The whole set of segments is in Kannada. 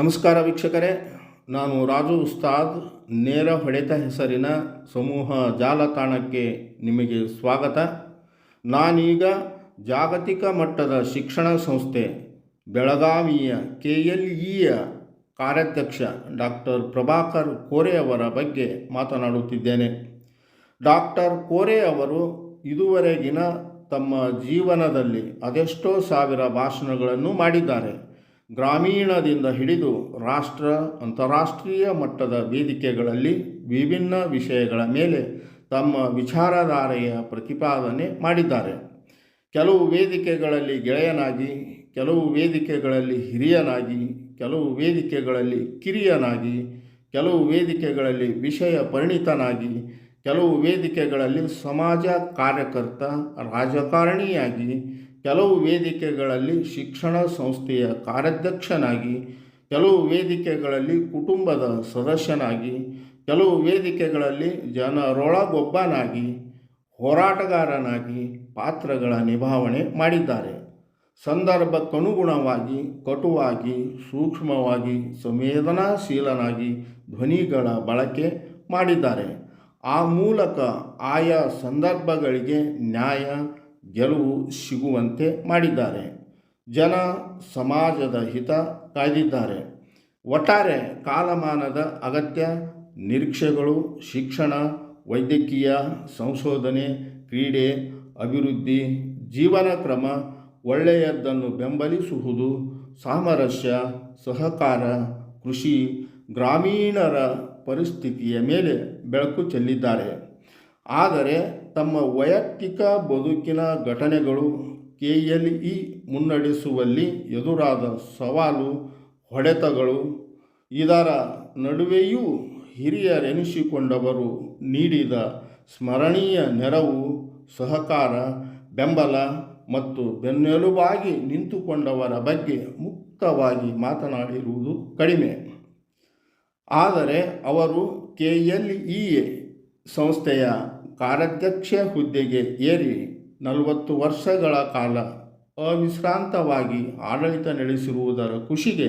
ನಮಸ್ಕಾರ ವೀಕ್ಷಕರೇ, ನಾನು ರಾಜು ಉಸ್ತಾದ್. ನೇರ ಹೊಡೆತ ಹೆಸರಿನ ಸಮೂಹ ಜಾಲತಾಣಕ್ಕೆ ನಿಮಗೆ ಸ್ವಾಗತ. ನಾನೀಗ ಜಾಗತಿಕ ಮಟ್ಟದ ಶಿಕ್ಷಣ ಸಂಸ್ಥೆ ಬೆಳಗಾವಿಯ ಕೆ ಎಲ್ ಇಯ ಕಾರ್ಯಾಧ್ಯಕ್ಷ ಡಾಕ್ಟರ್ ಪ್ರಭಾಕರ್ ಕೋರೆ ಅವರ ಬಗ್ಗೆ ಮಾತನಾಡುತ್ತಿದ್ದೇನೆ. ಡಾಕ್ಟರ್ ಕೋರೆ ಅವರು ಇದುವರೆಗಿನ ತಮ್ಮ ಜೀವನದಲ್ಲಿ ಅದೆಷ್ಟೋ ಸಾವಿರ ಭಾಷಣಗಳನ್ನು ಮಾಡಿದ್ದಾರೆ. ಗ್ರಾಮೀಣದಿಂದ ಹಿಡಿದು ರಾಷ್ಟ್ರ, ಅಂತಾರಾಷ್ಟ್ರೀಯ ಮಟ್ಟದ ವೇದಿಕೆಗಳಲ್ಲಿ ವಿಭಿನ್ನ ವಿಷಯಗಳ ಮೇಲೆ ತಮ್ಮ ವಿಚಾರಧಾರೆಯ ಪ್ರತಿಪಾದನೆ ಮಾಡಿದ್ದಾರೆ. ಕೆಲವು ವೇದಿಕೆಗಳಲ್ಲಿ ಗೆಳೆಯನಾಗಿ, ಕೆಲವು ವೇದಿಕೆಗಳಲ್ಲಿ ಹಿರಿಯನಾಗಿ, ಕೆಲವು ವೇದಿಕೆಗಳಲ್ಲಿ ಕಿರಿಯನಾಗಿ, ಕೆಲವು ವೇದಿಕೆಗಳಲ್ಲಿ ವಿಷಯ ಪರಿಣಿತನಾಗಿ, ಕೆಲವು ವೇದಿಕೆಗಳಲ್ಲಿ ಸಮಾಜ ಕಾರ್ಯಕರ್ತ, ರಾಜಕಾರಣಿಯಾಗಿ ಕೆಲವು ವೇದಿಕೆಗಳಲ್ಲಿ ಶಿಕ್ಷಣ ಸಂಸ್ಥೆಯ ಕಾರ್ಯಾಧ್ಯಕ್ಷನಾಗಿ, ಕೆಲವು ವೇದಿಕೆಗಳಲ್ಲಿ ಕುಟುಂಬದ ಸದಸ್ಯನಾಗಿ, ಕೆಲವು ವೇದಿಕೆಗಳಲ್ಲಿ ಜನರೊಳಗೊಬ್ಬನಾಗಿ, ಹೋರಾಟಗಾರನಾಗಿ ಪಾತ್ರಗಳ ನಿಭಾವಣೆ ಮಾಡಿದ್ದಾರೆ. ಸಂದರ್ಭಕ್ಕನುಗುಣವಾಗಿ, ಕಟುವಾಗಿ, ಸೂಕ್ಷ್ಮವಾಗಿ, ಸಂವೇದನಾಶೀಲನಾಗಿ ಧ್ವನಿಗಳ ಬಳಕೆ ಮಾಡಿದ್ದಾರೆ. ಆ ಮೂಲಕ ಆಯಾ ಸಂದರ್ಭಗಳಿಗೆ ನ್ಯಾಯ ಗೆಲುವು ಸಿಗುವಂತೆ ಮಾಡಿದ್ದಾರೆ. ಜನ ಸಮಾಜದ ಹಿತ ಕಾಯ್ದಿದ್ದಾರೆ. ಒಟ್ಟಾರೆ ಕಾಲಮಾನದ ಅಗತ್ಯ ನಿರೀಕ್ಷೆಗಳು, ಶಿಕ್ಷಣ, ವೈದ್ಯಕೀಯ, ಸಂಶೋಧನೆ, ಕ್ರೀಡೆ, ಅಭಿವೃದ್ಧಿ, ಜೀವನ ಕ್ರಮ ಒಳ್ಳೆಯದನ್ನು ಬೆಂಬಲಿಸುವುದು, ಸಾಮರಸ್ಯ, ಸಹಕಾರ, ಕೃಷಿ, ಗ್ರಾಮೀಣರ ಪರಿಸ್ಥಿತಿಯ ಮೇಲೆ ಬೆಳಕು ಚೆಲ್ಲಿದ್ದಾರೆ. ಆದರೆ ತಮ್ಮ ವೈಯಕ್ತಿಕ ಬದುಕಿನ ಘಟನೆಗಳು ಕೆ ಎಲ್ ಇ ಮುನ್ನಡೆಸುವಲ್ಲಿ ಎದುರಾದ ಸವಾಲು, ಹೊಡೆತಗಳು, ಇದರ ನಡುವೆಯೂ ಹಿರಿಯರೆನಿಸಿಕೊಂಡವರು ನೀಡಿದ ಸ್ಮರಣೀಯ ನೆರವು, ಸಹಕಾರ, ಬೆಂಬಲ ಮತ್ತು ಬೆನ್ನೆಲುಬಾಗಿ ನಿಂತುಕೊಂಡವರ ಬಗ್ಗೆ ಮುಕ್ತವಾಗಿ ಮಾತನಾಡಿರುವುದು ಕಡಿಮೆ. ಆದರೆ ಅವರು ಕೆ ಎಲ್ ಇ ಸಂಸ್ಥೆಯ ಕಾರ್ಯಾಧ್ಯಕ್ಷ ಹುದ್ದೆಗೆ ಏರಿ ನಲವತ್ತು ವರ್ಷಗಳ ಕಾಲ ಅವಿಶ್ರಾಂತವಾಗಿ ಆಡಳಿತ ನಡೆಸಿರುವುದರ ಖುಷಿಗೆ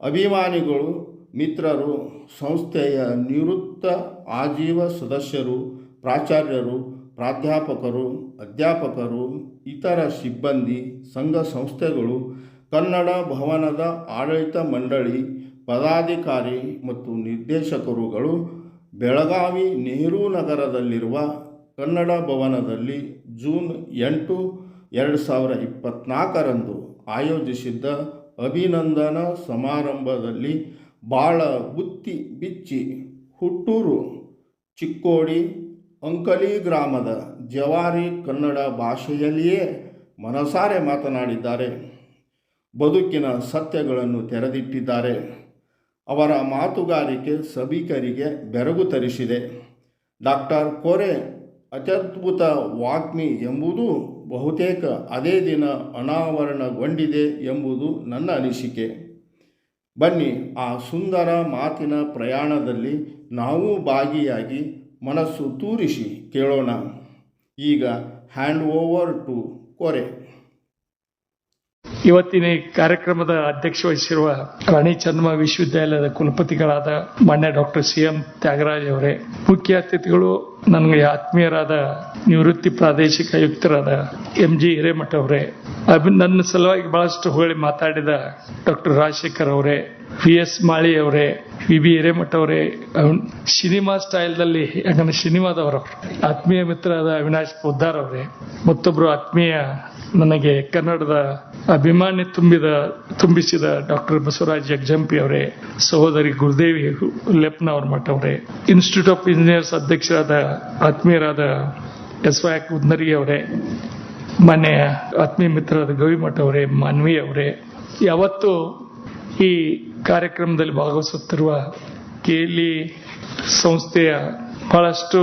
ಅಭಿಮಾನಿಗಳು, ಮಿತ್ರರು, ಸಂಸ್ಥೆಯ ನಿವೃತ್ತ ಆಜೀವ ಸದಸ್ಯರು, ಪ್ರಾಚಾರ್ಯರು, ಪ್ರಾಧ್ಯಾಪಕರು, ಅಧ್ಯಾಪಕರು, ಇತರ ಸಿಬ್ಬಂದಿ, ಸಂಘ ಸಂಸ್ಥೆಗಳು, ಕನ್ನಡ ಭವನದ ಆಡಳಿತ ಮಂಡಳಿ, ಪದಾಧಿಕಾರಿ ಮತ್ತು ನಿರ್ದೇಶಕರುಗಳು ಬೆಳಗಾವಿ ನೆಹರು ನಗರದಲ್ಲಿರುವ ಕನ್ನಡ ಭವನದಲ್ಲಿ ಜೂನ್ ಎಂಟು ಎರಡು ಸಾವಿರ ಇಪ್ಪತ್ನಾಲ್ಕರಂದು ಆಯೋಜಿಸಿದ್ದ ಅಭಿನಂದನಾ ಸಮಾರಂಭದಲ್ಲಿ ಬಾಳ ಬುತ್ತಿ ಬಿಚ್ಚಿ ಹುಟ್ಟೂರು, ಚಿಕ್ಕೋಡಿ, ಅಂಕಲಿ ಗ್ರಾಮದ ಜವಾರಿ ಕನ್ನಡ ಭಾಷೆಯಲ್ಲಿಯೇ ಮನಸಾರೆ ಮಾತನಾಡಿದ್ದಾರೆ. ಬದುಕಿನ ಸತ್ಯಗಳನ್ನು ತೆರೆದಿಟ್ಟಿದ್ದಾರೆ. ಅವರ ಮಾತುಗಾರಿಕೆ ಸಭಿಕರಿಗೆ ಬೆರಗು ತರಿಸಿದೆ. ಡಾಕ್ಟರ್ ಕೋರೆ, ಅತ್ಯದ್ಭುತ ವಾಗ್ಮಿ ಎಂಬುದು ಬಹುತೇಕ ಅದೇ ದಿನ ಅನಾವರಣಗೊಂಡಿದೆ ಎಂಬುದು ನನ್ನ ಅನಿಸಿಕೆ. ಬನ್ನಿ, ಆ ಸುಂದರ ಮಾತಿನ ಪ್ರಯಾಣದಲ್ಲಿ ನಾವು ಭಾಗಿಯಾಗಿ ಮನಸ್ಸು ತೂರಿಸಿ ಕೇಳೋಣ. ಈಗ ಹ್ಯಾಂಡ್ ಓವರ್ ಟು ಕೋರೆ. ಇವತ್ತಿನ ಕಾರ್ಯಕ್ರಮದ ಅಧ್ಯಕ್ಷ ವಹಿಸಿರುವ ರಾಣಿ ಚಂದ್ರಮ ವಿಶ್ವವಿದ್ಯಾಲಯದ ಕುಲಪತಿಗಳಾದ ಮಾನ್ಯ ಡಾಕ್ಟರ್ ಸಿ ಎಂ ತ್ಯಾಗರಾಜ್ ಅವರೇ, ಮುಖ್ಯ ಅತಿಥಿಗಳು ನನಗೆ ಆತ್ಮೀಯರಾದ ನಿವೃತ್ತಿ ಪ್ರಾದೇಶಿಕ ಆಯುಕ್ತರಾದ ಎಂ ಜಿ ಹಿರೇಮಠ ಅವರೇ ನನ್ನ ಸಲುವಾಗಿ ಬಹಳಷ್ಟು ಹೊಗಳಿ ಮಾತಾಡಿದ ಡಾಕ್ಟರ್ ರಾಜಶೇಖರ್ ಅವರೇ, ವಿ ಎಸ್ ಮಾಳಿ ಅವರೇ, ವಿ ಬಿ ಹಿರೇಮಠ ಅವರೇ ಸಿನಿಮಾ ಸ್ಟೈಲ್ ಸ್ಟೈಲ್ದಲ್ಲಿ ಯಾಕಂದ್ರೆ ಸಿನಿಮಾದವರು ಆತ್ಮೀಯ ಮಿತ್ರರಾದ ಅವಿನಾಶ್ ಪೋದ್ದಾರ್ ಅವರೇ ಮತ್ತೊಬ್ಬರು ಆತ್ಮೀಯ ನನಗೆ ಕನ್ನಡದ ಅಭಿಮಾನಿ ತುಂಬಿದ, ತುಂಬಿಸಿದ ಡಾಕ್ಟರ್ ಬಸವರಾಜ್ ಜಗಜಂಪಿ ಅವರೇ, ಸಹೋದರಿ ಗುರುದೇವಿ ಲೆಪ್ನವರ್ ಮಠ ಅವರೇ, ಇನ್ಸ್ಟಿಟ್ಯೂಟ್ ಆಫ್ ಇಂಜಿನಿಯರ್ಸ್ ಅಧ್ಯಕ್ಷರಾದ ಆತ್ಮೀಯರಾದ ಎಸ್ ವೈ ಕುದ್ನರಿ ಅವರೇ ಮನೆ ಆತ್ಮೀಯ ಮಿತ್ರರಾದ ಗವಿಮಠ ಅವರೇ, ಮಾನ್ವಿ ಅವರೇ, ಯಾವತ್ತು ಈ ಕಾರ್ಯಕ್ರಮದಲ್ಲಿ ಭಾಗವಹಿಸುತ್ತಿರುವ ಕೇಲಿ ಸಂಸ್ಥೆಯ ಬಹಳಷ್ಟು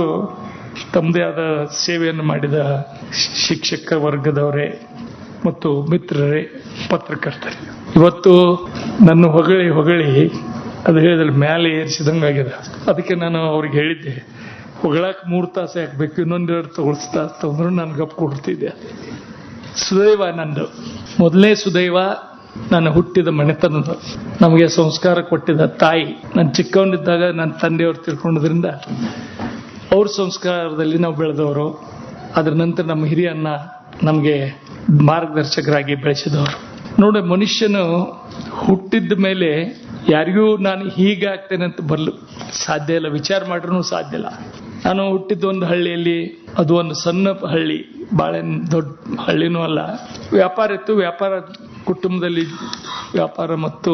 ತಮ್ಮದೇ ಆದ ಸೇವೆಯನ್ನು ಮಾಡಿದ ಶಿಕ್ಷಕ ವರ್ಗದವರೇ ಮತ್ತು ಮಿತ್ರರೇ, ಪತ್ರಕರ್ತರೇ. ಇವತ್ತು ನನ್ನ ಹೊಗಳಿ ಹೊಗಳಿ ಅದು ಹೇಳಿದ್ರೆ ಮೇಲೆ ಏರಿಸಿದಂಗಾಗಿದೆ. ಅದಕ್ಕೆ ನಾನು ಅವ್ರಿಗೆ ಹೇಳಿದ್ದೆ ಹೊಗಳಕ್ಕೆ ಮೂರು ತಾಸು ಹಾಕ್ಬೇಕು ಇನ್ನೊಂದೆರಡು ತಗೊಳ್ಸ್ ತಾಸು ತಗೊಂಡ್ರು ನಾನು ಗಪ್ ಕೊಡ್ತಿದ್ದೆ. ಸುದೈವ ನಂದು. ಮೊದಲನೇ ಸುದೈವ ನಾನು ಹುಟ್ಟಿದ ಮನೆತನದ ನಮಗೆ ಸಂಸ್ಕಾರ ಕೊಟ್ಟಿದ ತಾಯಿ. ನಾನು ಚಿಕ್ಕವನಿದ್ದಾಗ ನನ್ನ ತಂದೆಯವರು ತಿಳ್ಕೊಂಡ್ರಿಂದ ಅವ್ರ ಸಂಸ್ಕಾರದಲ್ಲಿ ನಾವು ಬೆಳೆದವರು. ಅದರ ನಂತರ ನಮ್ಮ ಹಿರಿಯನ್ನ ನಮಗೆ ಮಾರ್ಗದರ್ಶಕರಾಗಿ ಬೆಳೆಸಿದವರು. ನೋಡಿ ಮನುಷ್ಯನು ಹುಟ್ಟಿದ ಮೇಲೆ ಯಾರಿಗೂ ನಾನು ಹೀಗೆ ಆಗ್ತೇನೆ ಅಂತ ಬರಲು ಸಾಧ್ಯ ಇಲ್ಲ. ವಿಚಾರ ಮಾಡ್ರೂ ಸಾಧ್ಯ ಇಲ್ಲ. ನಾನು ಹುಟ್ಟಿದ್ದು ಒಂದು ಹಳ್ಳಿಯಲ್ಲಿ, ಅದು ಒಂದು ಸಣ್ಣ ಹಳ್ಳಿ, ಬಾಳೆ ದೊಡ್ಡ ಹಳ್ಳಿನೂ ಅಲ್ಲ. ವ್ಯಾಪಾರ ಇತ್ತು, ವ್ಯಾಪಾರ ಕುಟುಂಬದಲ್ಲಿ ವ್ಯಾಪಾರ ಮತ್ತು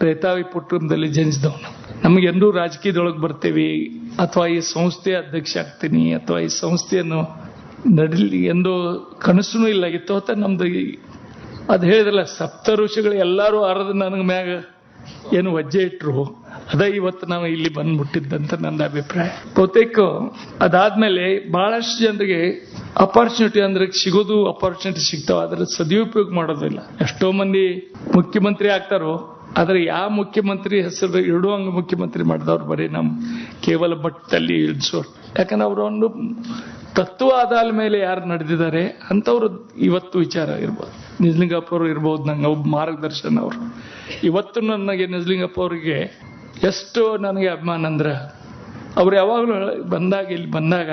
ರೈತಾವಿ ಕುಟುಂಬದಲ್ಲಿ ಜನಿಸಿದವನು. ನಮಗೆ ಎಂದೂ ರಾಜಕೀಯದೊಳಗೆ ಬರ್ತೇವೆ, ಅಥವಾ ಈ ಸಂಸ್ಥೆಯ ಅಧ್ಯಕ್ಷ ಆಗ್ತೀನಿ, ಅಥವಾ ಈ ಸಂಸ್ಥೆಯನ್ನು ನಡಲಿ ಎಂದು ಕನಸೂ ಇಲ್ಲ. ಇತ್ತು ಹೊತ್ತ ನಮ್ದು ಅದು ಹೇಳಿದ್ರಲ್ಲ, ಸಪ್ತ ಋಷಿಗಳು ಎಲ್ಲರೂ ಅರದ ನನಗೆ ಮ್ಯಾಗ ಏನು ವಜ್ಜೆ ಇಟ್ರು. ಅದ ಇವತ್ತು ನಾವು ಇಲ್ಲಿ ಬಂದ್ಬಿಟ್ಟಿದ್ದಂತ ನನ್ನ ಅಭಿಪ್ರಾಯ. ಬಹುತೇಕ ಅದಾದ್ಮೇಲೆ ಬಹಳಷ್ಟು ಜನರಿಗೆ ಅಪಾರ್ಚುನಿಟಿ ಅಂದ್ರೆ ಸಿಗೋದು ಅಪಾರ್ಚುನಿಟಿ ಸಿಗ್ತಾವ. ಅದ್ರ ಸದುಪಯೋಗ ಮಾಡೋದಿಲ್ಲ ಎಷ್ಟೋ ಮಂದಿ ಮುಖ್ಯಮಂತ್ರಿ ಆಗ್ತಾರೋ, ಆದ್ರೆ ಯಾವ ಮುಖ್ಯಮಂತ್ರಿ ಹೆಸರು ಅಂಗ ಮುಖ್ಯಮಂತ್ರಿ ಮಾಡಿದವ್ರು ಬರೀ ನಮ್ ಕೇವಲ ಬಟ್ಟಲ್ಲಿ ಇಳಿಸೋರು. ಯಾಕಂದ್ರೆ ಅವರು ಒಂದು ತತ್ವ ಆದಾದ ಮೇಲೆ ಯಾರು ನಡೆದಿದ್ದಾರೆ ಅಂತವ್ರು ಇವತ್ತು ವಿಚಾರ ಇರ್ಬೋದು. ನಿಜಲಿಂಗಪ್ಪ ಅವರು ಇರ್ಬೋದು, ನಂಗೆ ಮಾರ್ಗದರ್ಶನ ಅವರು. ಇವತ್ತು ನನಗೆ ನಿಜಲಿಂಗಪ್ಪ ಅವರಿಗೆ ಎಷ್ಟು ನನಗೆ ಅಭಿಮಾನ ಅಂದ್ರೆ, ಅವ್ರು ಯಾವಾಗಲೂ ಬಂದಾಗ, ಇಲ್ಲಿ ಬಂದಾಗ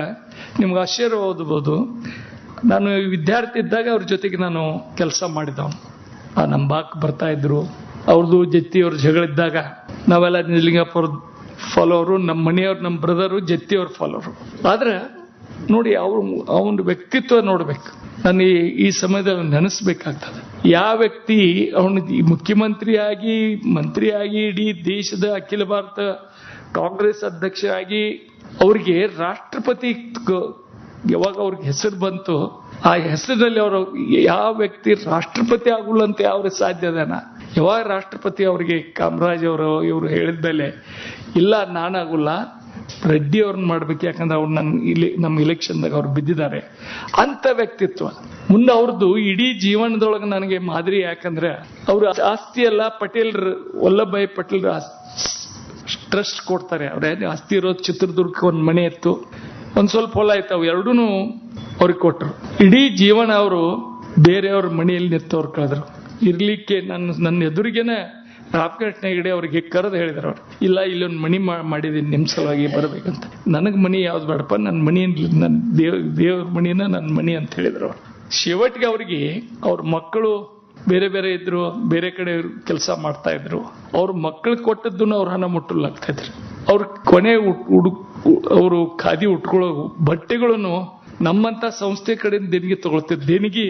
ನಿಮ್ಗೆ ಆಶ್ಚರ್ಯ ಓದಬಹುದು ನಾನು ವಿದ್ಯಾರ್ಥಿ ಇದ್ದಾಗ ಅವ್ರ ಜೊತೆಗೆ ನಾನು ಕೆಲಸ ಮಾಡಿದವನು. ಆ ನಮ್ಮ ಬಾಕ್ ಬರ್ತಾ ಇದ್ರು. ಅವ್ರದ್ದು ಜತ್ತಿಯವ್ರ ಜಗಳಿದ್ದಾಗ ನಾವೆಲ್ಲ ನಿಜಲಿಂಗಪ್ಪ ಫಾಲೋರು ಫಾಲೋವರು ನಮ್ಮ ಮನೆಯವ್ರು, ನಮ್ಮ ಬ್ರದರು ಜತ್ತಿಯವ್ರ ಫಾಲೋವರು ಆದ್ರೆ ನೋಡಿ, ಅವ್ರ ಅವನ ವ್ಯಕ್ತಿತ್ವ ನೋಡ್ಬೇಕು. ನಾನು ಈ ಸಮಯದಲ್ಲಿ ನೆನೆಸ್ಬೇಕಾಗ್ತದೆ. ಯಾವ ವ್ಯಕ್ತಿ ಅವನು ಮುಖ್ಯಮಂತ್ರಿಯಾಗಿ, ಮಂತ್ರಿಯಾಗಿ ಇಡೀ ದೇಶದ ಅಖಿಲ ಭಾರತ ಕಾಂಗ್ರೆಸ್ ಅಧ್ಯಕ್ಷ ಆಗಿ ಅವ್ರಿಗೆ ರಾಷ್ಟ್ರಪತಿ ಯಾವಾಗ ಅವ್ರಿಗೆ ಹೆಸರು ಬಂತು, ಆ ಹೆಸರಿನಲ್ಲಿ ಅವರು ಯಾವ ವ್ಯಕ್ತಿ ರಾಷ್ಟ್ರಪತಿ ಆಗುಲ್ಲ ಅಂತ ಯಾವ ಸಾಧ್ಯ ಅದನ? ಯಾವಾಗ ರಾಷ್ಟ್ರಪತಿ ಅವರಿಗೆ ಕಾಮರಾಜ್ ಅವರು, ಇವರು ಹೇಳಿದ ಮೇಲೆ, ಇಲ್ಲ, ನಾನಾಗುಲ್ಲ ರೆಡ್ಡಿ ಅವ್ರನ್ನ ಮಾಡ್ಬೇಕು, ಯಾಕಂದ್ರೆ ಅವ್ರು ನನ್ನ ಇಲ್ಲಿ, ನಮ್ಮ ಇಲೆಕ್ಷನ್ದಾಗ ಅವ್ರು ಬಿದ್ದಿದ್ದಾರೆ. ಅಂತ ವ್ಯಕ್ತಿತ್ವ. ಮುಂದೆ ಅವ್ರದ್ದು ಇಡೀ ಜೀವನದೊಳಗೆ ನನಗೆ ಮಾದರಿ ಯಾಕಂದ್ರೆ ಅವ್ರ ಆಸ್ತಿ ಎಲ್ಲ ಪಟೇಲ್ರ ವಲ್ಲಭಾಯಿ ಪಟೇಲ್ ಟ್ರಸ್ಟ್ ಕೊಡ್ತಾರೆ. ಅವ್ರ ಆಸ್ತಿ ಇರೋದು ಚಿತ್ರದುರ್ಗಕ್ಕೆ ಒಂದು ಮನೆ ಇತ್ತು. ಒಂದು ಸ್ವಲ್ಪ ಹೊಲ ಇತ್ತು. ಅವು ಎರಡೂ ಅವ್ರಿಗೆ ಕೊಟ್ಟರು. ಇಡೀ ಜೀವನ ಅವರು ಬೇರೆಯವ್ರ ಮನೆಯಲ್ಲಿ ನಿಂತವ್ರು ಕಳೆದ್ರು. ಇರ್ಲಿಕ್ಕೆ ನನ್ನ ನನ್ನ ಎದುರಿಗೆನೆ ರಾಮಕೃಷ್ಣ ಹೆಗಡೆ ಅವ್ರಿಗೆ ಕರೆದು ಹೇಳಿದ್ರು ಅವ್ರು, ಇಲ್ಲ, ಇಲ್ಲೊಂದು ಮಣಿ ಮಾಡಿದೀನಿ, ನಿಮ್ ಸಲುವಾಗಿ ಬರಬೇಕಂತ. ನನಗೆ ಮನಿ ಯಾವ್ದು ಬೇಡಪ್ಪ ನನ್ನ ಮನಿ ನನ್ನ ದೇವ್, ದೇವ್ರ ಮನಿನ ನನ್ನ ಮನಿ ಅಂತ ಹೇಳಿದ್ರು ಅವ್ರು. ಶಿವಟ್ಗೆ ಅವ್ರಿಗೆ ಅವ್ರ ಮಕ್ಕಳು ಬೇರೆ ಬೇರೆ ಇದ್ರು, ಬೇರೆ ಕಡೆ ಕೆಲಸ ಮಾಡ್ತಾ ಇದ್ರು, ಅವ್ರ ಮಕ್ಕಳು ಕೊಟ್ಟದ್ದನ್ನು ಅವ್ರ ಹಣ ಮುಟ್ಟಲಾಗ್ತಾ ಇದ್ರು. ಅವ್ರ ಕೊನೆ ಉಡು, ಅವರು ಖಾದಿ ಉಟ್ಕೊಳ್ಳೋ ಬಟ್ಟೆಗಳನ್ನು ನಮ್ಮಂತ ಸಂಸ್ಥೆ ಕಡೆಯಿಂದ ದೇಣಿಗೆ ತಗೊಳ್ತಿದ್ರು ದೇಣಿಗೆ,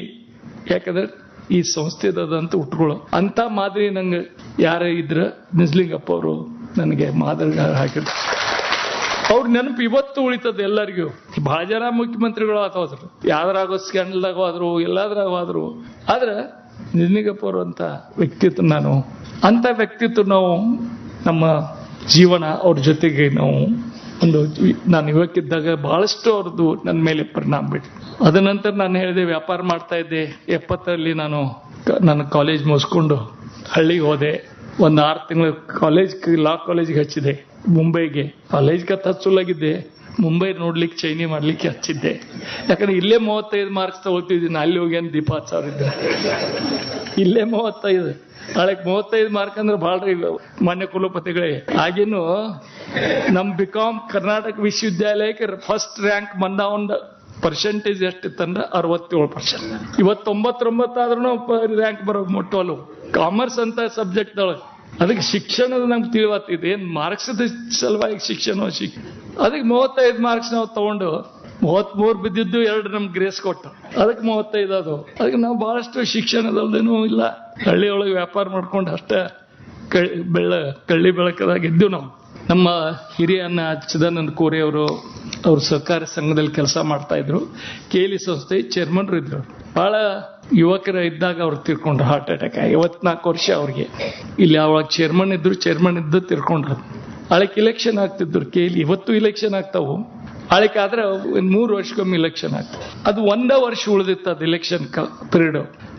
ಯಾಕಂದ್ರೆ ಈ ಸಂಸ್ಥೆದಂತ ಉಟ್ಕೊಳ್ಳೋ ಅಂತ ಮಾದರಿ ನಂಗೆ ಯಾರೇ ಇದ್ರ ನಿಜ್ಲಿಂಗಪ್ಪ ಅವರು ನನಗೆ ಮಾದರಿ ಹಾಕಿದ್ರು. ಅವ್ರ ನೆನಪು ಇವತ್ತು ಉಳಿತದ ಎಲ್ಲರಿಗೂ. ಬಹಳ ಜನ ಮುಖ್ಯಮಂತ್ರಿಗಳು ಆತವ್ರು ಯಾವ್ದ್ರಾಗೋ ಸ್ಕ್ಯಾಂಡಲ್ದಾಗ ಹೋದ್ರು ಎಲ್ಲಾದ್ರಾಗ ಹೋದ್ರು ಆದ್ರೆ ನಿಜ್ಲಿಂಗಪ್ಪ ಅವರು ಅಂತ ವ್ಯಕ್ತಿತ್ವ ನಾನು, ಅಂತ ವ್ಯಕ್ತಿತ್ವ ನಾವು ನಮ್ಮ ಜೀವನ ಅವ್ರ ಜೊತೆಗೆ ನಾವು ಒಂದು, ನಾನು ಇವಕ್ಕಿದ್ದಾಗ ಬಹಳಷ್ಟು ಅವ್ರದ್ದು ನನ್ನ ಮೇಲೆ ಪರಿಣಾಮ ಬೀಳಿ ಅದ ನಂತರ ನಾನು ಹೇಳಿದೆ, ವ್ಯಾಪಾರ ಮಾಡ್ತಾ ಇದ್ದೆ. ಎಪ್ಪತ್ತರಲ್ಲಿ ನಾನು ನನ್ನ ಕಾಲೇಜ್ ಮುಗಿಸ್ಕೊಂಡು ಹಳ್ಳಿಗೆ ಹೋದೆ. ಒಂದು ಆರು ತಿಂಗಳು ಕಾಲೇಜ್ ಲಾ ಕಾಲೇಜ್ಗೆ ಹಚ್ಚಿದೆ. ಮುಂಬೈಗೆ. ಕಾಲೇಜ್ಗೆ ಹಚ್ಚಲಾಗಿದ್ದೆ ಮುಂಬೈ ನೋಡ್ಲಿಕ್ಕೆ, ಚೈನಿ ಮಾಡ್ಲಿಕ್ಕೆ ಹಚ್ಚಿದ್ದೆ. ಯಾಕಂದ್ರೆ ಇಲ್ಲೇ ಮೂವತ್ತೈದು ಮಾರ್ಕ್ಸ್ ತಗೋತಿದ್ದೀನಿ ಅಲ್ಲಿ ಹೋಗಿ ಏನು ದೀಪ ಇಲ್ಲೇ ಮೂವತ್ತೈದು. ನಾಳೆ ಮೂವತ್ತೈದು ಮಾರ್ಕ್ ಅಂದ್ರೆ ಬಹಳ ಮಾನ್ಯ ಕುಲಪತಿಗಳೇ. ಆಗೇನು ನಮ್ ಬಿಕಾಂ ಕರ್ನಾಟಕ ವಿಶ್ವವಿದ್ಯಾಲಯಕ್ಕೆ ಫಸ್ಟ್ ರ್ಯಾಂಕ್ ಬಂದ ಒಂದು ಪರ್ಸೆಂಟೇಜ್ ಎಷ್ಟಿತ್ತಂದ್ರೆ ಅರವತ್ತೇಳು ಪರ್ಸೆಂಟ್ ಇವತ್ತೊಂಬತ್ತೊಂಬತ್ತಾದ್ರೂ ರ್ಯಾಂಕ್ ಬರೋ ಮುಟ್ಟೋಲು ಕಾಮರ್ಸ್ ಅಂತ ಸಬ್ಜೆಕ್ಟ್ ಒಳಗೆ ಅದಕ್ಕೆ ಶಿಕ್ಷಣದ ನಮ್ಗೆ ತಿಳಿವತ್ತಿದೆ. ಏನ್ ಮಾರ್ಕ್ಸ್ ಸಲುವಾಗಿ ಶಿಕ್ಷಣ ಶಿಕ್. ಅದಕ್ಕೆ ಮೂವತ್ತೈದು ಮಾರ್ಕ್ಸ್ ನಾವು ತಗೊಂಡು ಮೂವತ್ಮೂರು ಬಿದ್ದಿದ್ದು ಎರಡು ನಮ್ಗೆ ಗ್ರೇಸ್ ಕೊಟ್ಟು. ಅದಕ್ಕೆ ಮೂವತ್ತೈದು ಅದು. ಅದಕ್ಕೆ ನಾವು ಬಹಳಷ್ಟು ಶಿಕ್ಷಣದಲ್ದೇನೂ ಇಲ್ಲ. ಹಳ್ಳಿಯೊಳಗೆ ವ್ಯಾಪಾರ ಮಾಡ್ಕೊಂಡು ಅಷ್ಟೇ ಕಳ್ಳಿ ಬೆಳ್ಳ, ಕಳ್ಳಿ ಬೆಳಕದಾಗಿದ್ದು ನಾವು. ನಮ್ಮ ಹಿರಿಯನ್ನ ಚಿದಾನಂದ ಕೋರೆ ಅವರು ಸಹಕಾರ ಸಂಘದಲ್ಲಿ ಕೆಲಸ ಮಾಡ್ತಾ ಇದ್ರು. ಕೇಲಿ ಸಂಸ್ಥೆ ಚೇರ್ಮನ್ರು ಇದ್ರು. ಬಹಳ ಯುವಕರ ಇದ್ದಾಗ ಅವ್ರು ತಿರ್ಕೊಂಡ್ರು ಹಾರ್ಟ್ ಅಟ್ಯಾಕ್ ಐವತ್ನಾಲ್ಕು ವರ್ಷ ಅವ್ರಿಗೆ. ಇಲ್ಲಿ ಅವಾಗ ಚೇರ್ಮನ್ ಇದ್ರು ಚೇರ್ಮನ್ ಇದ್ದು ತಿರ್ಕೊಂಡ್ರು. ಅಳಕ್ ಇಲೆಕ್ಷನ್ ಆಗ್ತಿದ್ರು ಕೇಲಿ. ಇವತ್ತು ಇಲೆಕ್ಷನ್ ಆಗ್ತಾವು. ಅದಕ್ಕೆ ಆದ್ರೆ ಒಂದ್ ಮೂರು ವರ್ಷಕ್ಕೊಮ್ಮೆ ಇಲೆಕ್ಷನ್ ಆಗ್ತದೆ. ಅದು ಒಂದೇ ವರ್ಷ ಉಳಿದಿತ್ತು ಅದು ಇಲೆಕ್ಷನ್ ಪೀರಿಯಡ್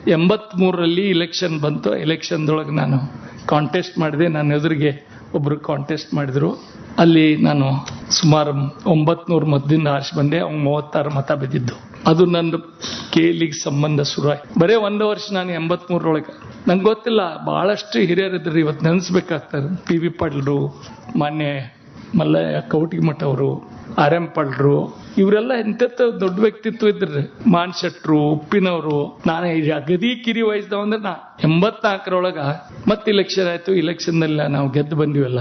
ಎಂಬತ್ ಮೂರರಲ್ಲಿ ಇಲೆಕ್ಷನ್ ಬಂತು. ಎಲೆಕ್ಷನ್ದೊಳಗೆ ನಾನು ಕಾಂಟೆಸ್ಟ್ ಮಾಡಿದೆ. ನನ್ನ ಎದುರಿಗೆ ಒಬ್ರು ಕಾಂಟೆಸ್ಟ್ ಮಾಡಿದರು. ಅಲ್ಲಿ ನಾನು ಸುಮಾರು ಒಂಬತ್ನೂರು ಮತದಿಂದ ಆರಿಸಿ ಬಂದೆ, ಅವ್ನು ಮೂವತ್ತಾರು ಮತ ಬಿದ್ದಿದ್ದು. ಅದು ನನ್ನ ಕೇಲಿಗೆ ಸಂಬಂಧ ಶುರುವಾಯ್ತು ಬರೀ ಒಂದು ವರ್ಷ ನಾನು ಎಂಬತ್ಮೂರರೊಳಗೆ. ನಂಗೆ ಗೊತ್ತಿಲ್ಲ, ಬಹಳಷ್ಟು ಹಿರಿಯರಿದ್ರು ಇವತ್ತು ನೆನೆಸ್ಬೇಕಾಗ್ತದೆ. ಪಿ ವಿ ಪಾಟೀಲ್ರು, ಮಾನ್ಯ ಮಲ್ಲಯ್ಯ ಕೌಟಿಮಠ ಅವರು ಆರ್ ಎಂ ಪಳ್ರು ಇವರೆಲ್ಲ ಎಂತ ದೊಡ್ಡ ವ್ಯಕ್ತಿತ್ವ ಇದ್ರಿ ಮಾನ್ ಶೆಟ್ರು ಉಪ್ಪಿನವರು. ನಾನು ಅಗದಿ ಕಿರಿ ವಯಸ್ಸದವ ಅಂದ್ರೆ ನಾ ಎಂಬತ್ನಾಲ್ಕರೊಳಗ ಮತ್ತೆ ಇಲೆಕ್ಷನ್ ಆಯ್ತು ಇಲೆಕ್ಷನ್ ನಾವು ಗೆದ್ದು ಬಂದಿವಲ್ಲ.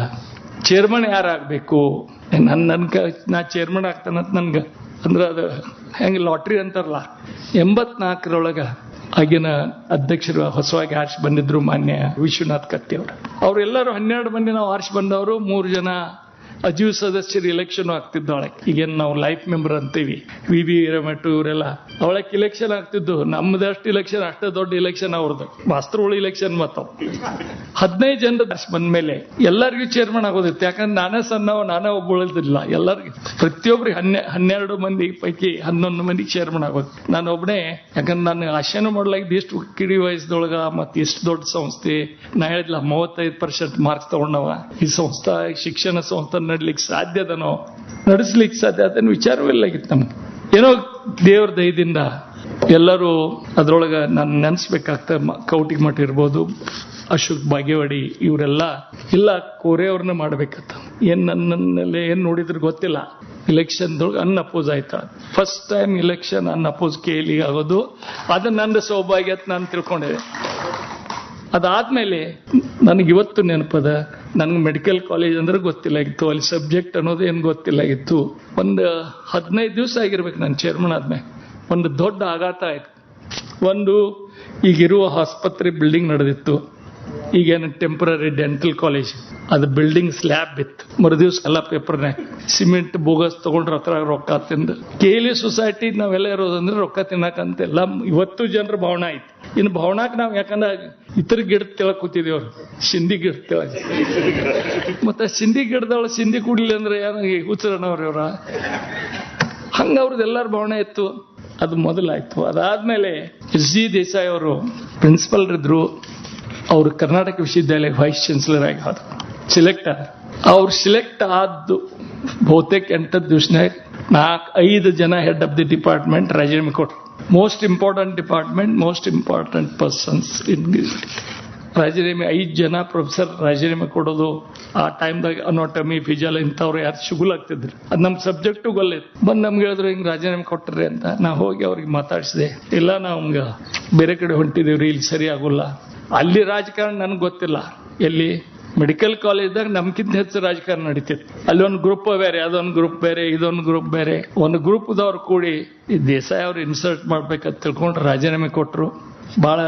ಚೇರ್ಮನ್ ಯಾರಾಗಬೇಕು? ನನ್ ನನ್ ನಾ ಚೇರ್ಮನ್ ಆಗ್ತಾನಂತ ನನ್ಗ. ಅಂದ್ರೆ ಅದು ಹೆಂಗೆ ಲಾಟ್ರಿ ಅಂತಾರಲ್ಲ. ಎಂಬತ್ನಾಲ್ಕರೊಳಗ ಆಗಿನ ಅಧ್ಯಕ್ಷರು, ಹೊಸವಾಗಿ ಆರ್ಸಿ ಬಂದಿದ್ರು ಮಾನ್ಯ ವಿಶ್ವನಾಥ್ ಕತ್ತಿ ಅವರು. ಅವರೆಲ್ಲರೂ ಹನ್ನೆರಡು ಮಂದಿ ನಾವು ಆರ್ಸಿ ಬಂದವರು, ಮೂರು ಜನ ಅಜೀವ್ ಸದಸ್ಯರು ಇಲೆಕ್ಷನ್ ಆಗ್ತಿದ್ದಾಳೆ ಈಗೇನು ನಾವು ಲೈಫ್ ಮೆಂಬರ್ ಅಂತೀವಿ. ವಿ ವಿ ಹಿರೇಮಠು ಇವರೆಲ್ಲ, ಅವಳಕ್ಕೆ ಇಲೆಕ್ಷನ್ ಆಗ್ತಿದ್ದು. ನಮ್ಮದಷ್ಟು ಇಲೆಕ್ಷನ್ ಅಷ್ಟೇ ದೊಡ್ಡ ಇಲೆಕ್ಷನ್ ಅವ್ರದ್ದು. ಮಾಸ್ತರುಗಳು ಇಲೆಕ್ಷನ್ ಮತ್ತ ಹದಿನೈದು ಜನರ ಬಂದ್ಮೇಲೆ ಎಲ್ಲರಿಗೂ ಚೇರ್ಮನ್ ಆಗೋದಿತ್ತು. ಯಾಕಂದ್ರೆ ನಾನೇ ಸಣ್ಣವ, ನಾನೇ ಒಬ್ಬ ಉಳಿದಿಲ್ಲ ಎಲ್ಲರಿಗೂ. ಪ್ರತಿಯೊಬ್ಬರಿಗೆ ಹನ್ನೆ, ಹನ್ನೆರಡು ಮಂದಿ ಪೈಕಿ ಹನ್ನೊಂದು ಮಂದಿ ಚೇರ್ಮನ್ ಆಗೋದು. ನಾನು ಒಬ್ಬನೇ ಯಾಕಂದ್ರೆ ನಾನು ಆಶೆನೂ ಮಾಡ್ಲಾಗಿದ್ದು. ಇಷ್ಟು ಕಿಡಿ ವಯಸ್ಸದೊಳಗ ಮತ್ತೆ ಇಷ್ಟು ದೊಡ್ಡ ಸಂಸ್ಥೆ. ನಾ ಹೇಳಿದ್ಲ ಮೂವತ್ತೈದು ಪರ್ಸೆಂಟ್ ಮಾರ್ಕ್ಸ್ ತಗೊಂಡವ. ಈ ಸಂಸ್ಥಾ, ಶಿಕ್ಷಣ ಸಂಸ್ಥೆ ನಡ್ಲಿಕ್ಕೆ ಸಾಧ್ಯದನೋ ನಡೆಸ್ಲಿಕ್ಕೆ ಸಾಧ್ಯ, ಅದನ್ನ ವಿಚಾರವಿಲ್ಲಾಗಿತ್ತು ನಮ್ಗೆ. ಏನೋ ದೇವ್ರ ದಯದಿಂದ ಎಲ್ಲರೂ ಅದರೊಳಗೆ ನಾನು ನೆನೆಸ್ಬೇಕಾಗ್ತದೆ ಕೌಟಿಗೆ ಮಠ ಇರ್ಬೋದು, ಅಶೋಕ್ ಬಾಗೇವಾಡಿ, ಇವರೆಲ್ಲ ಇಲ್ಲ ಕೋರೆಯವ್ರನ್ನ ಮಾಡ್ಬೇಕತ್ತ ಏನ್ ನನ್ನಲ್ಲಿ ಏನ್ ನೋಡಿದ್ರು ಗೊತ್ತಿಲ್ಲ. ಇಲೆಕ್ಷನ್ ಅನ್ ಅಪೋಸ್ ಆಯ್ತಾ. First time election unopposed ಕೇಳಿ ಆಗೋದು ಅದು ನನ್ನ ಸೌಭಾಗ್ಯ ಅಂತ ನಾನು ತಿಳ್ಕೊಂಡಿದ್ದೆ ಅದಾದ್ಮೇಲೆ ನನಗೆ ಇವತ್ತು ನೆನಪದ, ನನಗೆ ಮೆಡಿಕಲ್ ಕಾಲೇಜ್ ಅಂದ್ರೆ ಗೊತ್ತಿಲ್ಲಾಗಿತ್ತು, ಅಲ್ಲಿ ಸಬ್ಜೆಕ್ಟ್ ಅನ್ನೋದು ಏನು ಇತ್ತು ಒಂದು ಹದಿನೈದು ದಿವಸ ಆಗಿರ್ಬೇಕು ನಾನು ಚೇರ್ಮನ್ ಆದ್ಮೇಲೆ. ಒಂದು ದೊಡ್ಡ ಆಘಾತ ಆಯ್ತು. ಒಂದು ಈಗಿರುವ ಆಸ್ಪತ್ರೆ ಬಿಲ್ಡಿಂಗ್ ನಡೆದಿತ್ತು. ಈಗೇನು ಟೆಂಪರರಿ ಡೆಂಟಲ್ ಕಾಲೇಜ್ ಅದು ಬಿಲ್ಡಿಂಗ್ ಸ್ಲ್ಯಾಬ್ ಇತ್ತು. ಮರುದಿವ್ಸ ಎಲ್ಲ ಪೇಪರ್ನೇ ಸಿಮೆಂಟ್ ಬೋಗಸ್ ತಗೊಂಡ್ರ ಹತ್ರ ರೊಕ್ಕ ತಿಂದು. ಕೇಲಿ ಸೊಸೈಟಿ ನಾವೆಲ್ಲ ಇರೋದಂದ್ರೆ ರೊಕ್ಕ ತಿನ್ನಕಂತ. ಎಲ್ಲ ಇವತ್ತು ಜನರ ಭಾವನೆ ಆಯ್ತು. ಇನ್ನು ಭಾವನಾಕ್ ನಾವು ಯಾಕಂದ್ರೆ ಇತರ ಗಿಡ ತಳಕ್ಕೆ ಕೂತಿದ್ದೀವಿ ಅವ್ರು. ಸಿಂಧಿ ಗಿಡ ತೆಳಗ್ ಮತ್ತೆ ಸಿಂಧಿ ಗಿಡದವಳು ಸಿಂಧಿ ಕುಡಿಲಿ ಅಂದ್ರೆ ಏನು ಹುಚ್ಚರಣ್ಣವ್ರ ಇವ್ರ? ಹಂಗ ಅವ್ರದ್ದು ಎಲ್ಲರ ಭಾವನೆ ಇತ್ತು. ಅದು ಮೊದಲಾಯ್ತು. ಅದಾದ್ಮೇಲೆ ಎಸ್ ಜಿ ದೇಸಾಯಿ ಅವರು ಪ್ರಿನ್ಸಿಪಲ್ ಇದ್ರು ಅವರು ಕರ್ನಾಟಕ ವಿಶ್ವವಿದ್ಯಾಲಯ ವೈಸ್ ಚಾನ್ಸಲರ್ ಆಗಿ ಆದ್ರು ಸಿಲೆಕ್ಟ್ ಆದ. ಅವ್ರು ಸಿಲೆಕ್ಟ್ ಆದ್ದು ಬಹುತೇಕ ಎಂಟತ್ತು ದಿವಸನಾಗ ನಾಲ್ಕು, ಐದು ಜನ ಹೆಡ್ ಆಫ್ ದಿ ಡಿಪಾರ್ಟ್ಮೆಂಟ್ ರಾಜೀನಾಮೆ ಕೊಟ್ಟು most important department most important persons in ರಾಜೀನಾಮೆ ಐದು ಜನ ಪ್ರೊಫೆಸರ್ ರಾಜೀನಾಮೆ ಕೊಡೋದು. ಆ ಟೈಮ್ದಾಗ ಅನೋಟಮಿ ಫಿಜಲ್ ಇಂಥವ್ರು ಯಾರು ಶುಗುಲಾಗ್ತಿದ್ರು ಅದು ನಮ್ಮ ಸಬ್ಜೆಕ್ಟು ಗೊಲ್ಲೇ. ಬಂದು ನಮ್ಗೆ ಹೇಳಿದ್ರು, ಹಿಂಗೆ ರಾಜೀನಾಮೆ ಕೊಟ್ಟರೆ ಅಂತ. ನಾ ಹೋಗಿ ಅವ್ರಿಗೆ ಮಾತಾಡಿಸಿದೆ. ಇಲ್ಲ ನಾವು ಬೇರೆ ಕಡೆ ಹೊಂಟಿದೀವ್ರಿ ಇಲ್ಲಿ ಸರಿ ಆಗೋಲ್ಲ. ಅಲ್ಲಿ ರಾಜಕಾರಣ ನನಗೆ ಗೊತ್ತಿಲ್ಲ. ಎಲ್ಲಿ? ಮೆಡಿಕಲ್ ಕಾಲೇಜ್ದಾಗ ನಮ್ಗಿಂತ ಹೆಚ್ಚು ರಾಜಕಾರಣ ನಡೀತಿತ್ತು. ಅಲ್ಲಿ ಒಂದು ಗ್ರೂಪ್ ಬೇರೆ, ಅದೊಂದು ಗ್ರೂಪ್ ಬೇರೆ, ಇದೊಂದು ಗ್ರೂಪ್ ಬೇರೆ. ಒಂದು ಗ್ರೂಪ್ದವ್ರು ಕೂಡಿ ಈ ದೇಸಾಯಿ ಅವ್ರು ಇನ್ಸಲ್ಟ್ ಮಾಡ್ಬೇಕಂತ ತಿಳ್ಕೊಂಡು ರಾಜೀನಾಮೆ ಕೊಟ್ಟರು ಭಾಳ,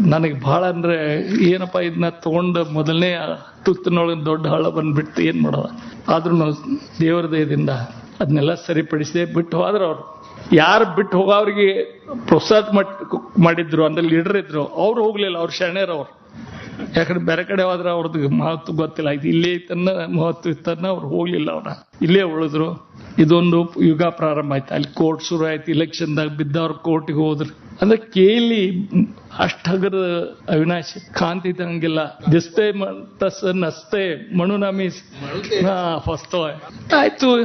ನನಗೆ ಭಾಳ ಅಂದ್ರೆ ಏನಪ್ಪ ಇದನ್ನ ತಗೊಂಡು ಮೊದಲನೇ ತುತ್ತಿನೊಳಗೆ ದೊಡ್ಡ ಹಳ್ಳ ಬಂದ್ಬಿಟ್ಟು ಏನು ಮಾಡೋದು ಆದ್ರೂ ದೇವರ ದಯದಿಂದ ಅದನ್ನೆಲ್ಲ ಸರಿಪಡಿಸಿದೆ ಬಿಟ್ಟು ಹೋದ್ರೆ ಅವರು. ಯಾರು ಬಿಟ್ಟು ಹೋಗೋರಿಗೆ ಪ್ರೋತ್ಸಾಹ ಮಾಡಿದ್ರು ಅಂದ್ರೆ ಲೀಡರ್ ಇದ್ರು. ಅವ್ರು ಹೋಗ್ಲಿಲ್ಲ ಅವ್ರು ಶರಣರ್ ಅವ್ರು. ಯಾಕಂದ್ರೆ ಬೇರೆ ಕಡೆ ಹೋದ್ರೆ ಅವ್ರದ್ದು ಮಹತ್ವ ಗೊತ್ತಿಲ್ಲ. ಇದು ಇಲ್ಲೇ ತನ್ನ ಮಹತ್ವ ಇತ್ತನ್ನ ಅವ್ರು ಹೋಗ್ಲಿಲ್ಲ ಅವ್ರ. ಇಲ್ಲೇ ಉಳಿದ್ರು. ಇದೊಂದು ಯುಗ ಪ್ರಾರಂಭ ಆಯ್ತು. ಅಲ್ಲಿ ಕೋರ್ಟ್ ಶುರು ಆಯ್ತು. ಇಲೆಕ್ಷನ್ದಾಗ ಬಿದ್ದವ್ರ ಕೋರ್ಟಿಗೆ ಹೋದ್ರು. ಅಂದ್ರೆ ಕೇಳಿ ಅಷ್ಟಗರ ಅವಿನಾಶ್. ಕಾಂತಿ ತಂಗಿಲ್ಲ ದಿಸ್ತೆ ತಸ್ ನಸ್ತೆ ಮಣು ನಮೀಸ್ ಹಾ ಫಸ್ಟ್ ಆಯ್ತು.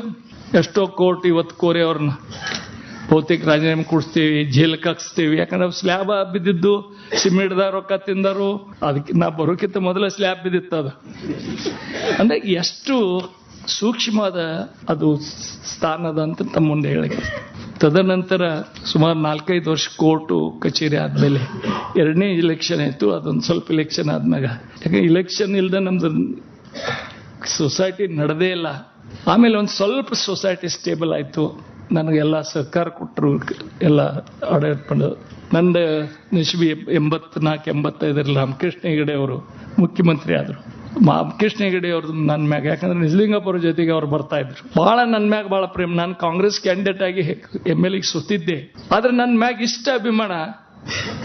ಎಷ್ಟೋ ಕೋರ್ಟ್ ಇವತ್ತು ಕೋರಿ ಅವ್ರನ್ನ. ಬಹುತೇಕ ರಾಜೀನಾಮೆ ಕೊಡಿಸ್ತೀವಿ ಜೈಲಿಗೆ ಹಾಕ್ಸ್ತೀವಿ. ಯಾಕಂದ್ರೆ ಸ್ಲ್ಯಾಬ್ ಬಿದ್ದಿದ್ದು, ಸಿಮೆಂಟ್ದ ರೊಕ್ಕ ತಿಂದರು. ಅದಕ್ಕೆ ನಾ ಬರೋಕ್ಕಿಂತ ಮೊದಲ ಸ್ಲ್ಯಾಬ್ ಬಿದ್ದಿತ್ತು ಅದು. ಅಂದ್ರೆ ಎಷ್ಟು ಸೂಕ್ಷ್ಮವಾದ ಅದು ಸ್ಥಾನದ ಅಂತ ತಮ್ಮ ಮುಂದೆ ಹೇಳಿಕೆ ತದನಂತರ ಸುಮಾರು ನಾಲ್ಕೈದು ವರ್ಷ ಕೋರ್ಟು, ಕಚೇರಿ ಆದ್ಮೇಲೆ ಎರಡನೇ ಇಲೆಕ್ಷನ್ ಆಯ್ತು. ಅದೊಂದು ಸ್ವಲ್ಪ ಇಲೆಕ್ಷನ್ ಆದ್ಮ್ಯಾಗ. ಯಾಕಂದ್ರೆ ಇಲೆಕ್ಷನ್ ಇಲ್ಲದೆ ನಮ್ದು ಸೊಸೈಟಿ ನಡೆದೇ ಇಲ್ಲ. ಆಮೇಲೆ ಒಂದು ಸ್ವಲ್ಪ ಸೊಸೈಟಿ ಸ್ಟೇಬಲ್ ಆಯ್ತು. ನನಗೆಲ್ಲ ಸಹಕಾರ ಕೊಟ್ಟರು ಎಲ್ಲ ಆಡಳಿತ ಮಾಡೋದು ನಂದು ನಿಶ್ಬಿ ಎಂಬತ್ನಾಲ್ಕು, ಎಂಬತ್ತೈದರಲ್ಲಿ ರಾಮಕೃಷ್ಣ ಹೆಗಡೆ ಅವರು ಮುಖ್ಯಮಂತ್ರಿ ಆದರು. ರಾಮಕೃಷ್ಣ ಹೆಗಡೆ ಅವ್ರದ್ದು ನನ್ನ ಮ್ಯಾಗ, ಯಾಕಂದ್ರೆ ನಿಜಲಿಂಗಪ್ಪರ ಜೊತೆಗೆ ಅವ್ರು ಬರ್ತಾ ಇದ್ರು. ಬಹಳ ನನ್ನ ಮ್ಯಾಗ ಬಹಳ ಪ್ರೇಮ. ನಾನು ಕಾಂಗ್ರೆಸ್ ಕ್ಯಾಂಡಿಡೇಟ್ ಆಗಿ ಎಂ ಎಲ್ ಸುತ್ತಿದ್ದೆ ಆದ್ರೆ ನನ್ನ ಮ್ಯಾಗ ಇಷ್ಟ ಅಭಿಮಾನ,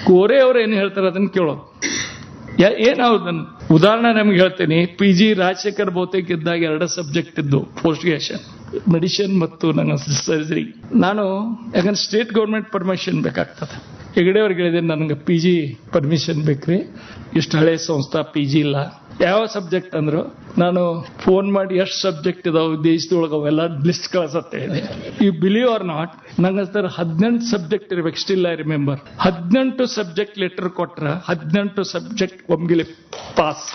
ಕೋರೆ ಅವ್ರು ಏನು ಹೇಳ್ತಾರೆ ಅದನ್ನ ಕೇಳೋದು. ಏನಾವ್ದು ಉದಾಹರಣೆ ನಮ್ಗೆ ಹೇಳ್ತೀನಿ. ಪಿ ಜಿ ರಾಜಶೇಖರ್ ಬಹುತೇಕ ಇದ್ದಾಗ ಎರಡು ಸಬ್ಜೆಕ್ಟ್ ಇದ್ದು ಪೋಸ್ಟ್ ಗ್ರಾಜುಯೇಷನ್ ಮೆಡಿಸಿನ್ ಮತ್ತು ನನ್ನ ಸರ್ಜರಿ ನಾನು ಯಾಕಂದ್ರೆ ಸ್ಟೇಟ್ ಗೌರ್ಮೆಂಟ್ ಪರ್ಮಿಷನ್ ಬೇಕಾಗ್ತದೆ. ಹೆಗಡೆ ಅವ್ರಿಗೆ ಹೇಳಿದೆ ನನಗೆ ಪಿ ಜಿ ಪರ್ಮಿಷನ್ ಬೇಕ್ರಿ. ಇಷ್ಟು ಹಳೆ ಸಂಸ್ಥಾ ಪಿ ಜಿ ಇಲ್ಲ. ಯಾವ ಸಬ್ಜೆಕ್ಟ್ ಅಂದ್ರು ನಾನು ಫೋನ್ ಮಾಡಿ ಎಷ್ಟು ಸಬ್ಜೆಕ್ಟ್ ಇದಾವೆ, ದೇಶದೊಳಗೆ ಅವೆಲ್ಲ ಲಿಸ್ಟ್ ಕಳಿಸತ್ತೆ ಈ ಬಿಲೀವ್ ಆರ್ ನಾಟ್ ನಂಗೆ ಸರ್ ಹದಿನೆಂಟು ಸಬ್ಜೆಕ್ಟ್ ಇರ್ಬೇಕು ಸ್ಟಿಲ್ ಐ ರಿಮೆಂಬರ್ ಹದಿನೆಂಟು ಸಬ್ಜೆಕ್ಟ್ ಲೆಟರ್ ಕೊಟ್ರ ಹದಿನೆಂಟು ಸಬ್ಜೆಕ್ಟ್ ಒಮ್ಗಿಲೆ ಪಾಸ್